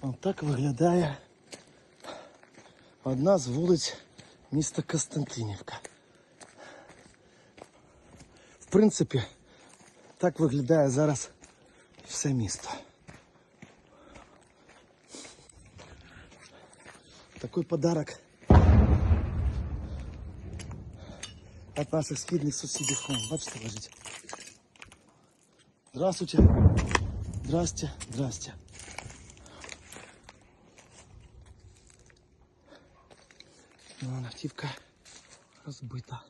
Отак виглядає одна з вулиць міста Костянтинівка. В принципі, так виглядає зараз все місто. Такой подарок от наших східних сусідів. Вон, Бачите, лежить. Здравствуйте. Здрасте, здрасте. Ну, автівка розбита.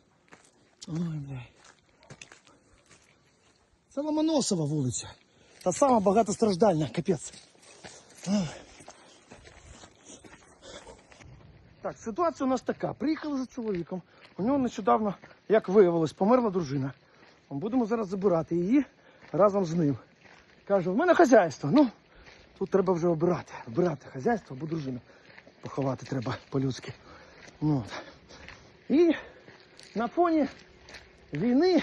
Ой, бля. Це Ломоносова вулиця. Та сама багатостраждальна, капець. Так, ситуація у нас така. Приїхали за чоловіком. У нього нещодавно, як виявилось, померла дружина. Будемо зараз забирати її разом з ним. Каже, в мене хазяйство. Ну, тут треба вже обирати. Обирати хазяйство або дружину. Поховати треба по-людськи. Ну. І на фоні війни,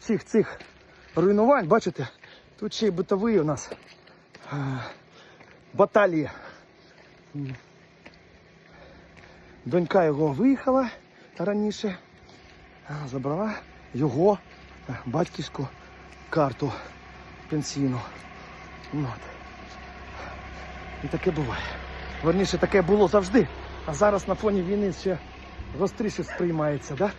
всіх цих руйнувань, бачите, тут ще й битовий у нас е, баталії. Донька його виїхала раніше, забрала його е, батьківську карту пенсійну. Ну, От. І таке буває. Верніше, таке було завжди, а зараз на фоні війни ще гостріше сприймається, да?